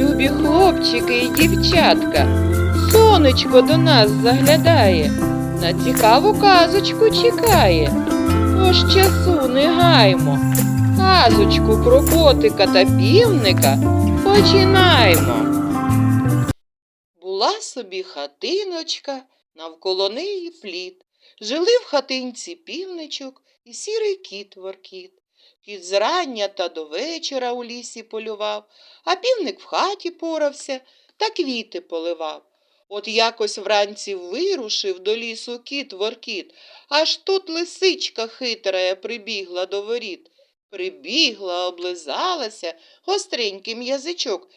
Любі хлопчики і дівчатка, сонечко до нас заглядає, на цікаву казочку чекає. Тож часу не гаймо, казочку про котика та півника починаємо. Була собі хатиночка, навколо неї плід. Жили в хатинці півничок і сірий кіт воркіт. Кіт зрання та до вечора у лісі полював, а півник в хаті порався та квіти поливав. От якось вранці вирушив до лісу кіт воркіт, аж тут лисичка хитрая прибігла до воріт. Прибігла, облизалася гостреньким язичок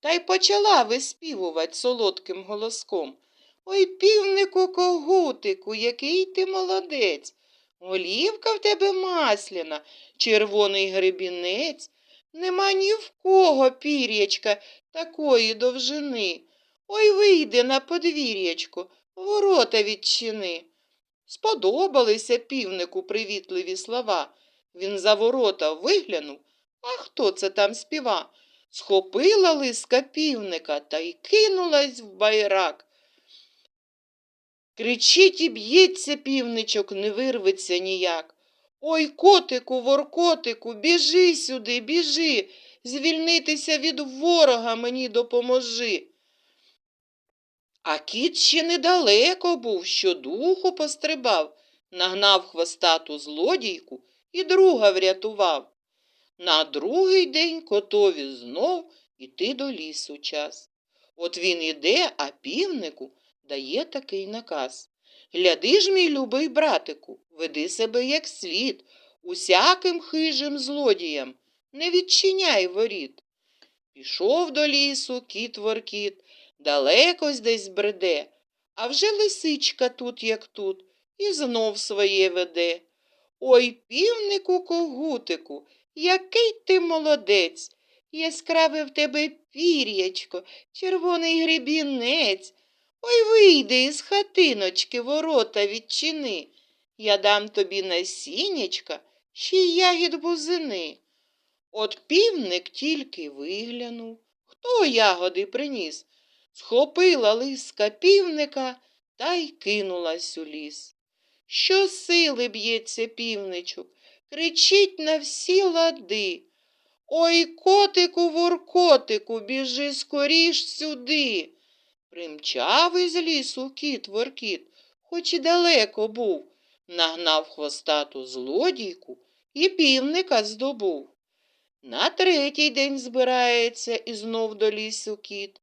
та й почала виспівувати солодким голоском. Ой, півнику когутику, який ти молодець. Голівка в тебе масляна, червоний гребінець. Нема ні в кого пір'ячка такої довжини. Ой, вийди на подвір'ячко, ворота відчини. Сподобалися півнику привітливі слова. Він за ворота виглянув, а хто це там співа? Схопила лиска півника та й кинулась в байрак. Кричить і б'ється півничок, не вирветься ніяк. Ой, котику, воркотику, біжи сюди, біжи, звільнитися від ворога мені допоможи. А кіт ще недалеко був, що духу пострибав, нагнав хвостату злодійку і друга врятував. На другий день котові знов іти до лісу час. От він іде, а півнику дає такий наказ. Гляди ж, мій любий братику, веди себе як слід, усяким хижим злодіям, не відчиняй воріт. Пішов до лісу кіт воркіт, далекось десь бреде, а вже лисичка тут, як тут, і знов своє веде. Ой, півнику когутику, який ти молодець, яскраве в тебе пір'ячко, червоний гребінець. Ой, вийди із хатиночки, ворота відчини. Я дам тобі насіннячка, ще й ягід бузини. От півник тільки виглянув. Хто ягоди приніс? Схопила лиска півника та й кинулась у ліс. Що сили б'ється півничок, кричить на всі лади. Ой, котику, воркотику, біжи скоріш сюди. Примчав із лісу кіт воркіт, хоч і далеко був, нагнав хвостату злодійку і півника здобув. На третій день збирається і знов до лісу кіт.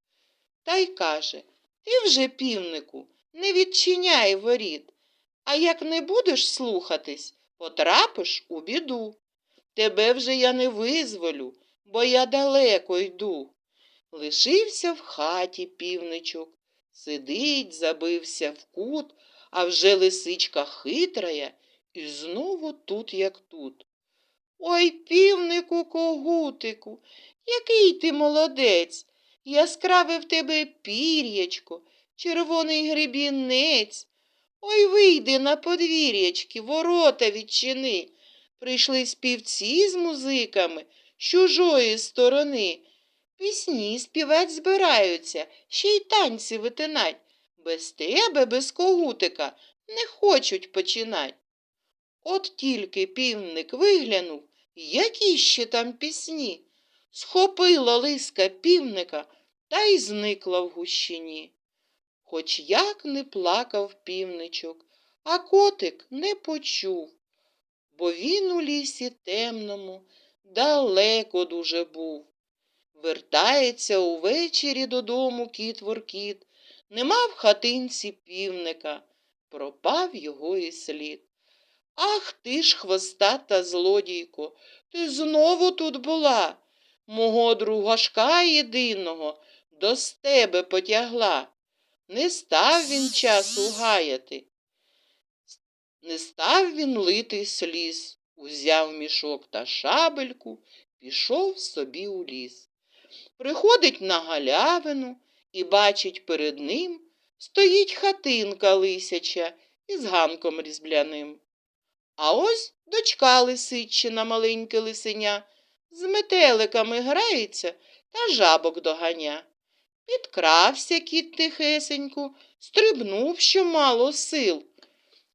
Та й каже Ти вже, півнику, не відчиняй воріт, а як не будеш слухатись, потрапиш у біду. Тебе вже я не визволю, бо я далеко йду. Лишився в хаті півничок, сидить, забився в кут, а вже лисичка хитрая і знову тут, як тут. Ой, півнику, когутику, який ти молодець, яскраве в тебе пір'ячко, червоний гребінець. Ой, вийди на подвір'ячки, ворота відчини. Прийшли співці з музиками з чужої сторони. Пісні співать збираються, ще й танці витинать. Без тебе, без когутика, не хочуть починать. От тільки півник виглянув, які ще там пісні. Схопила лиска півника та й зникла в гущині. Хоч як не плакав півничок, а котик не почув, бо він у лісі темному далеко дуже був. Вертається увечері додому кіт воркіт, нема в хатинці півника, пропав його і слід. Ах ти ж, хвостата злодійко, ти знову тут була, мого другашка єдиного до тебе потягла. Не став він часу гаяти, не став він лити сліз, узяв мішок та шабельку, пішов собі у ліс. Приходить на галявину і бачить перед ним стоїть хатинка лисяча із ганком різбляним. А ось дочка лисичина, маленьке лисеня, з метеликами грається та жабок доганя. Підкрався кіт тихесенько, стрибнув, що мало сил,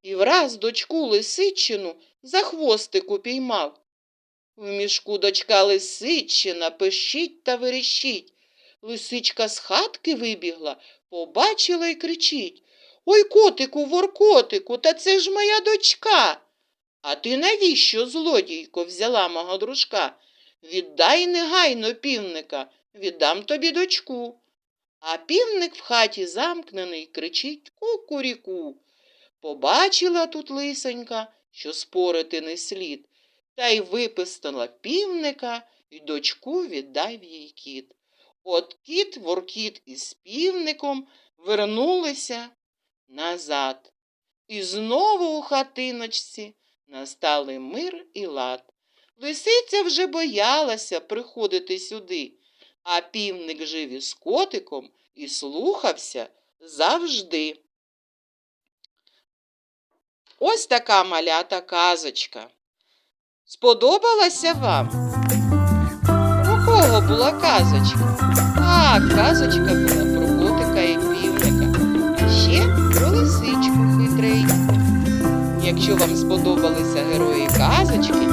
і враз дочку лисичину за хвостик упіймав. В мішку дочка лисичина пищить та верещить. Лисичка з хатки вибігла, побачила й кричить. Ой, котику, воркотику, та це ж моя дочка. А ти навіщо, злодійко, взяла мого дружка? Віддай негайно півника, віддам тобі дочку. А півник в хаті замкнений кричить кукуріку. Побачила тут лисенька, що спорити не слід, та й випистила півника, і дочку віддав їй кіт. От кіт, воркіт із півником вернулися назад. І знову у хатиночці настали мир і лад. Лисиця вже боялася приходити сюди, а півник жив із котиком і слухався завжди. Ось така малята казочка. Сподобалася вам? Про кого була казочка? А, казочка була про котика і півника, а ще про лисичку хитреньку. Якщо вам сподобалися герої казочки,